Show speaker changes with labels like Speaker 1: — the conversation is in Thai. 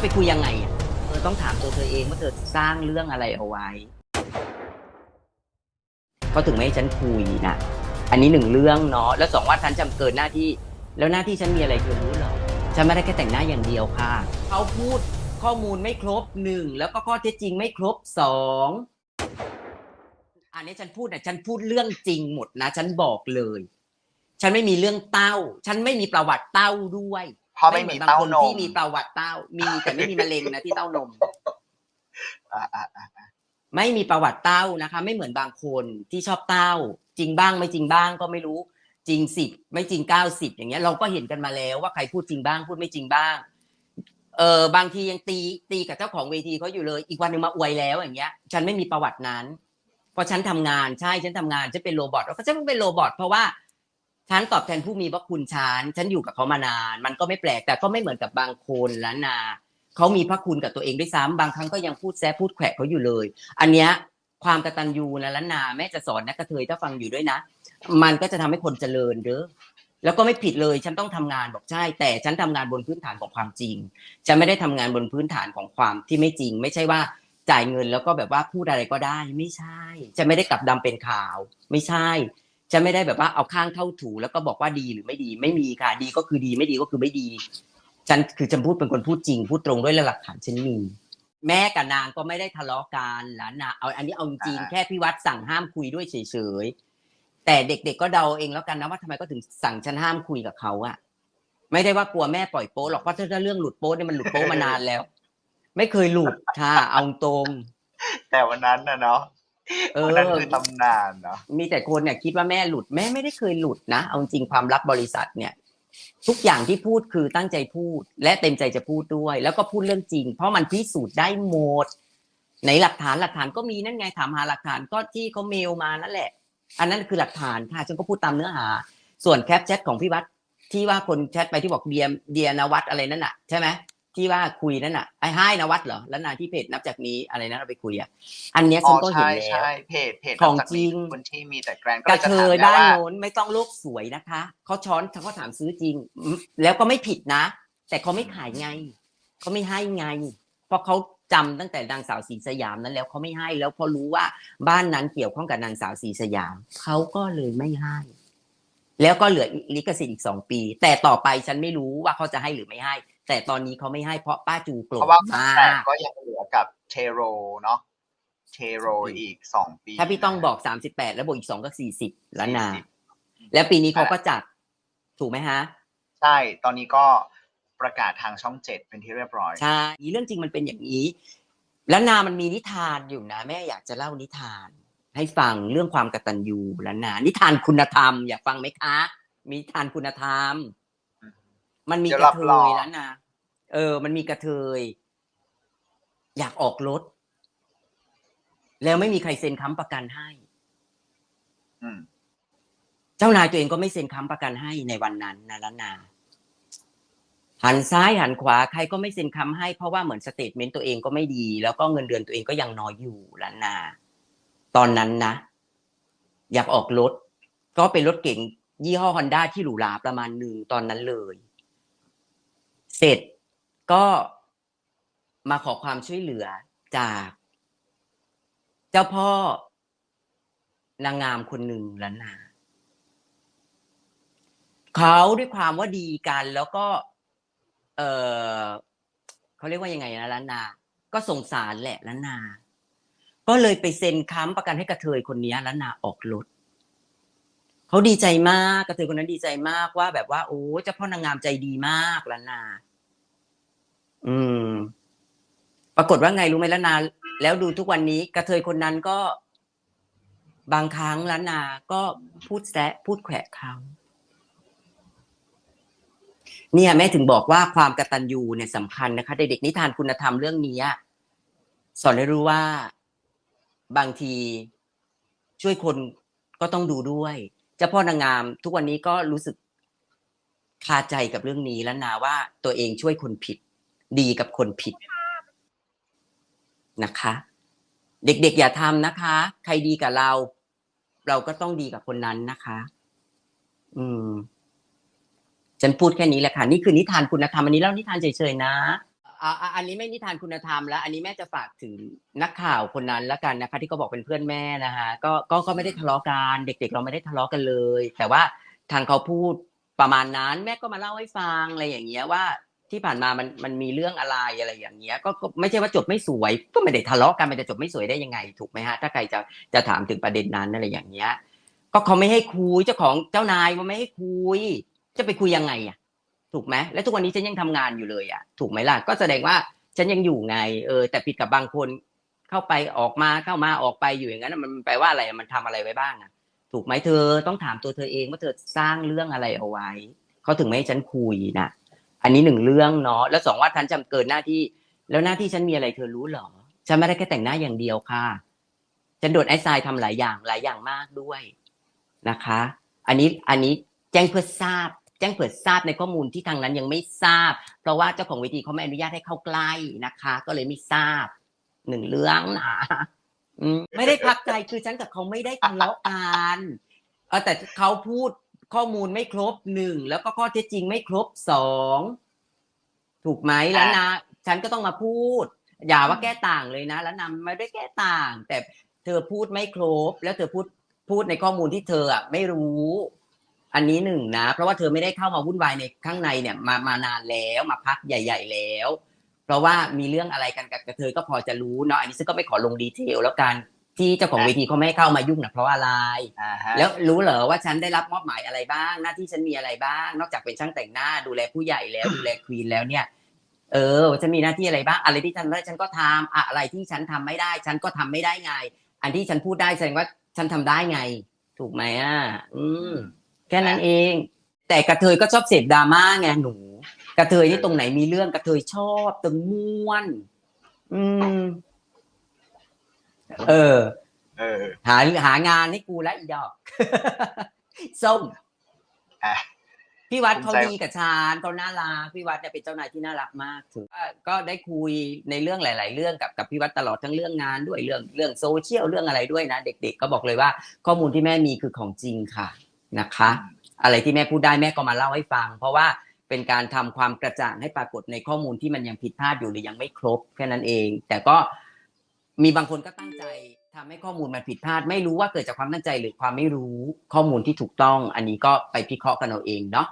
Speaker 1: จะไปคุยยังไงอะเธอต้องถามตัวเธอเองว่าเธอสร้างเรื่องอะไรเอาไว้เขาถึงไม่ให้ฉันคุยนะอันนี้หนึ่งเรื่องเนาะแล้วสองว่าฉันจำเกินหน้าที่ แล้วหน้าที่ฉันมีอะไรเธอรู้หรอฉันไม่ได้แค่แต่งหน้าอย่างเดียวค่ะเขาพูดข้อมูลไม่ครบหนึ่งแล้วก็ข้อเท็จจริงไม่ครบสองอันนี้ฉันพูดนะฉันพูดเรื่องจริงหมดนะ ฉันบอกเลย ฉันไม่มีเรื่องเต้า ฉันไม่มีประวัติเต้าด้วย
Speaker 2: เพราะไม่มี
Speaker 1: หอนบาง
Speaker 2: เต้า
Speaker 1: คน
Speaker 2: นม
Speaker 1: ที่มีประวัติเต้า มีแต่ไม่มีมะเร็งนะที่เต้านม
Speaker 2: อ่าอ่าอ่า
Speaker 1: ไม่มีประวัติเต้านะคะ ไม่เหมือนบางคนที่ชอบเต้า จริงบ้างไม่จริงบ้างก็ไม่รู้ จริงสิบไม่จริงเก้าสิบอย่างเงี้ยเราก็เห็นกันมาแล้วว่าใครพูดจริงบ้างพูดไม่จริงบ้างเออบางทียังตีตีกับเจ้าของเวทีเขาอยู่เลย อีกวันหนึ่งมาอวยแล้วอย่างเงี้ย ฉันไม่มีประวัตินั้น เพราะฉันทำงานใช่ฉันทำงานฉันเป็นโรบอทแล้วก็ฉันเป็นโรบอทเพราะว่า ฉันตอบแทนผู้มีพระคุณฉันฉันอยู่กับเขามานาน มันก็ไม่แปลกแต่ก็ไม่เหมือนกับบางคนล้านนาเขามีพระคุณกับตัวเองด้วยซ้ำบางครั้งก็ยังพูดแซะพูดแขวะเขาอยู่เลย อันเนี้ยความกตัญญูนะล้านนาแม่จะสอนนักกระเทยถ้าฟังอยู่ด้วยนะ มันก็จะทำให้คนเจริญเด้อแล้วก็ไม่ผิดเลย ฉันต้องทำงานบอกใช่ แต่ฉันทำงานบนพื้นฐานของความจริง ฉันไม่ได้ทำงานบนพื้นฐานของความที่ไม่จริง ไม่ใช่ว่าจ่ายเงินแล้วก็แบบว่าพูดอะไรก็ได้ไม่ใช่ฉันไม่ได้กลับดำเป็นขาว ไม่ใช่ ฉันไม่ได้แบบว่าเอาข้างเข้าถูแล้วก็บอกว่าดีหรือไม่ดีไม่มีค่ะ ดีก็คือดีไม่ดีก็คือไม่ดี ฉันคือฉันพูดเป็นคนพูดจริง พูดตรงด้วยและหลักฐานฉันมีแม่กับนางก็ไม่ได้ทะเลาะกันหลานนาเอาอันนี้เอาจริงๆแค่พี่วัดสั่งห้ามคุยด้วยเฉยๆแต่เด็กๆก็เดาเองแล้วกันนะว่าทำไมก็ถึงสั่งฉันห้ามคุยกับเขาอะไม่ได้ว่ากลัวแม่ปล่อยโป๊หรอกเพราะถ้าเรื่องหลุดโป๊เนี่ยมันหลุดโป๊มานานแล้ว ไม่เคยหลุดค่ะเอาตรง
Speaker 2: แต่วันนั้นนะเนาะ
Speaker 1: เออ
Speaker 2: วันนั้นคือตำนานเนาะ
Speaker 1: มีแต่คนเนี่ยคิดว่าแม่หลุดแม่ไม่ได้เคยหลุดนะ เอาจริงความลับบริษัทเนี่ย ทุกอย่างที่พูดคือตั้งใจพูด และเต็มใจจะพูดด้วย แล้วก็พูดเรื่องจริง เพราะมันพิสูจน์ได้หมดในหลักฐานหลักฐานก็มีนั่นไงถามหาหลักฐานก็ที่เขาเมลมานั่นแหละ อันนั้นคือหลักฐานค่ะฉันก็พูดตามเนื้อหา ส่วนแคปแชทของพี่วัดที่ว่าคนแชทไปที่บอกเดียมเดียนวัดอะไรนั่นน่ะใช่ไหม ที่ว่าคุยนั่นน่ะไอ้ให้นวัดเหรอแล้วนาที่เพจนับจากนี้อะไรนะเราไปคุยอะอันเนี้ย
Speaker 2: อ๋
Speaker 1: ฉั
Speaker 2: อน
Speaker 1: ก็เห็น
Speaker 2: ใช่
Speaker 1: แล้ว
Speaker 2: ใช่เพจเพจ
Speaker 1: ของ
Speaker 2: จาก
Speaker 1: จริง
Speaker 2: คนที่มีแต่แกรน
Speaker 1: กระ
Speaker 2: จะ
Speaker 1: เท
Speaker 2: ถาม
Speaker 1: ย
Speaker 2: แล้
Speaker 1: ด้า
Speaker 2: วนว่า
Speaker 1: โน้นไม่ต้องโลกสวยนะคะเขาช้อนเขาถามซื้อจริงอืมแล้วก็ไม่ผิดนะ แต่เขาไม่ขายไงเขาไม่ให้ไง เพราะเขาจำตั้งแต่นางสาวสีสยามนั้นแล้วเขาไม่ให้แล้วพอรู้ว่าบ้านนั้นเกี่ยวข้องกับนางสาวสีสยามเขาก็เลยไม่ให้ แล้วก็เหลือลิขสิทธิ์อีกสองปี แต่ต่อไปฉันไม่รู้ว่าเขาจะให้หรือไม่ให้ แต่ตอนนี้เขาไม่ให้เพราะป้าจูโกร
Speaker 2: เพ
Speaker 1: ธ
Speaker 2: ราะว่า
Speaker 1: มา
Speaker 2: แต่
Speaker 1: ก
Speaker 2: ก็ยังเหลือกับเทโรเนาะเทโรอีกสองปี
Speaker 1: ถ้าพี่ต้องบอกสามสิบแปดแล้วบวกอีกสองก็สี่สิบล้านนา
Speaker 2: 40
Speaker 1: แล้วปีนี้เขาก็จัด ถูกไหมฮะ
Speaker 2: ใช่ตอนนี้ก็ประกาศทางช่องเจ็ดเป็นที่เรียบร้อย
Speaker 1: ใช่เรื่องจริงมันเป็นอย่างนี้ แล้วนามันมีนิทานอยู่นะ แม่อยากจะเล่านิทาน ให้ฟังเรื่องความกตัญญูแล้วนานิทานคุณธรรมอยากฟังไหมคะ มีนิทานคุณธรรม
Speaker 2: อื ม
Speaker 1: มันมี
Speaker 2: เดี๋ยว
Speaker 1: ก
Speaker 2: รั
Speaker 1: ระ
Speaker 2: บ
Speaker 1: เท
Speaker 2: รอง
Speaker 1: ยแล้วนะเออ มันมีกระเทย อยากออกรถ แล้วไม่มีใครเซ็นค้ำประกันให้
Speaker 2: อืม
Speaker 1: เจ้านายตัวเองก็ไม่เซ็นค้ำประกันให้ในวันนั้นนะล้านนาหันซ้ายหันขวาใครก็ไม่เซ็นค้ำให้เพราะว่าเหมือนสเตทเมนต์ตัวเองก็ไม่ดี แล้วก็เงินเดือนตัวเองก็ยังน้อยอยู่ล้านนา ตอนนั้นนะอยากออกรถ ก็เป็นรถเก๋งยี่ห้อฮอนด้าที่หรูหราประมาณหนึ่งตอนนั้นเลย เสร็จก็มาขอความช่วยเหลือจาก เจ้าพ่อนางงามคนหนึ่งล้านนาเขาด้วยความว่าดีกันแล้วก็ เออเขาเรียกว่ายังไงนะล้านนา ก็สงสารแหละล้านนา ก็เลยไปเซ็นค้ำประกันให้กระเทยคนนี้ล้านนาออกรถ เขาดีใจมากกระเทยคนนั้นดีใจมากว่า แบบว่าโอ้เจ้าพ่อนางงามใจดีมากล้านนา อืม ปรากฏว่าไงรู้ไหมล้านนา แล้วดูทุกวันนี้กระเทยคนนั้นก็ บางครั้งล้านนา ก็พูดแซะพูดแขวะเขาเนี่ยแม่ถึงบอกว่าความกระตัญญูเนี่ยสำคัญนะคะเด็กๆนิทานคุณธรรมเรื่องนี้สอนให้รู้ว่าบางทีช่วยคนก็ต้องดูด้วย จ้าพ่อนางงาม ทุกวันนี้ก็รู้สึกคาใจกับเรื่องนี้แล้วนะว่าตัวเองช่วยคนผิด ดีกับคนผิดนะคะ เด็กๆ อย่าทำนะคะ ใครดีกับเรา เราก็ต้องดีกับคนนั้นนะคะ อืม ฉันพูดแค่นี้แหละค่ะ นี่คือนิทานคุณธรรมอันนี้เล่านิทานเฉยๆนะ อ่าอันนี้ไม่นิทานคุณธรรมแล้ว อันนี้แม่จะฝากถึงนักข่าวคนนั้นละกันนะคะ ที่เขาบอกเป็นเพื่อนแม่นะคะก็ก็ก็ไม่ได้ทะเลาะกันเด็ก ๆ เราไม่ได้ทะเลาะกันเลย แต่ว่าทางเขาพูดประมาณนั้น แม่ก็มาเล่าให้ฟังอะไรอย่างเงี้ยว่าที่ผ่านมามันมันมีเรื่องอะไรอะไรอย่างเงี้ยก็ก็ไม่ใช่ว่าจบไม่สวย ก็ไม่ได้ทะเลาะกันมันจะจบไม่สวยได้ยังไง ถูกไหมฮะ ถ้าใครจะจะถามถึงประเด็นนั้นอะไรอย่างเงี้ย ก็เขาไม่ให้คุยเจ้าของเจ้านายว่าไม่ให้คุย จะไปคุยยังไงอะ ถูกไหมแล้วทุกวันนี้ฉันยังทำงานอยู่เลยอะถูกไหมล่ะก็แสดงว่าฉันยังอยู่ไงเออแต่ผิดกับบางคนเข้าไปออกมาเข้ามาออกไปอยู่อย่างนั้นมันแปลว่าอะไรมันทำอะไรไว้บ้างอะถูกไหมเธอต้องถามตัวเธอเองว่าเธอสร้างเรื่องอะไรเอาไว้เขาถึงไม่ให้ฉันคุยนะอันนี้หนึ่งเรื่องเนาะแล้วสองว่าฉันจำเกินหน้าที่ แล้วหน้าที่ฉันมีอะไรเธอรู้หรอฉันไม่ได้แค่แต่งหน้าอย่างเดียวค่ะฉันโดนไอ้ทรายทำหลายอย่างหลายอย่างมากด้วยนะคะ อันนี้อันนี้แจ้งเพื่อทราบ แจ้งเผื่อทราบในข้อมูลที่ทางนั้นยังไม่ทราบ เพราะว่าเจ้าของเวทีเขาไม่อนุญาตให้เข้าใกล้นะคะ ก็เลยไม่ทราบหนึ่งเรื่องนะไม่ได้พักใจคือฉันกับเขาไม่ได้ทะเลาะกันเออแต่เขาพูดข้อมูลไม่ครบหนึ่งแล้วก็ข้อเท็จจริงไม่ครบสองถูกไหมแล้วนะฉันก็ต้องมาพูด อย่าว่าแก้ต่างเลยนะ แล้วนำไม่ได้แก้ต่าง แต่เธอพูดไม่ครบ แล้วเธอพูดพูดในข้อมูลที่เธออะไม่รู้ อันนี้หนึ่งนะ เพราะว่าเธอไม่ได้เข้ามาวุ่นวายในข้างในเนี่ยมามานานแล้วมาพักใหญ่ ๆ แล้ว เพราะว่ามีเรื่องอะไรกันกับกระเทยก็พอจะรู้เนาะอันนี้ซึ่งก็ไม่ขอลงดีเทลแล้วกันที่เจ้าของเวทีเขาไม่ให้เข้ามายุ่งนะเพราะอะไร
Speaker 2: อ่าฮะ
Speaker 1: แล้วรู้เหรอว่าฉันได้รับมอบหมายอะไรบ้าง หน้าที่ฉันมีอะไรบ้าง นอกจากเป็นช่างแต่งหน้าดูแลผู้ใหญ่แล้วดูแลควีนแล้วเนี่ย เออฉันมีหน้าที่อะไรบ้าง อะไรที่ฉันได้ฉันก็ทำอะอะไรที่ฉันทำไม่ได้ ฉันก็ทำไม่ได้ไง อันที่ฉันพูดได้แสดงว่าฉันทำได้ไง ถูกไหมอะ อืม แค่นั้นเอง แต่กระเทยก็ชอบเสพดราม่าไงหนู กระเทยนี่ตรงไหนมีเรื่องกระเทยชอบตึงม่วน อืม เออ
Speaker 2: เออ
Speaker 1: หาหางานให้กูแล้วอีดอกส้ม
Speaker 2: อะ
Speaker 1: พี่วัด
Speaker 2: ภูมิ
Speaker 1: เขา
Speaker 2: ใจ
Speaker 1: ดีกับชาญเขาน่ารักพี่วัดเนี่ยเป็นเจ้านายที่น่ารักมากถือว่าก็ได้คุยในเรื่องหลาย ๆ เรื่องกับกับพี่วัดตลอดทั้งเรื่องงานด้วยเรื่องเรื่องโซเชียลเรื่องอะไรด้วยนะเด็ก ๆ ก็บอกเลยว่า ข้อมูลที่แม่มีคือของจริงค่ะ นะคะ อะไรที่แม่พูดได้แม่ก็มาเล่าให้ฟัง เพราะว่าเป็นการทำความกระจ่างให้ปรากฏในข้อมูลที่มันยังผิดพลาดอยู่หรือยังไม่ครบแค่นั้นเอง แต่ก็มีบางคนก็ตั้งใจทำให้ข้อมูลมันผิดพลาด ไม่รู้ว่าเกิดจากความตั้งใจหรือความไม่รู้ข้อมูลที่ถูกต้อง อันนี้ก็ไปพิเคราะห์กันเอาเองเนาะ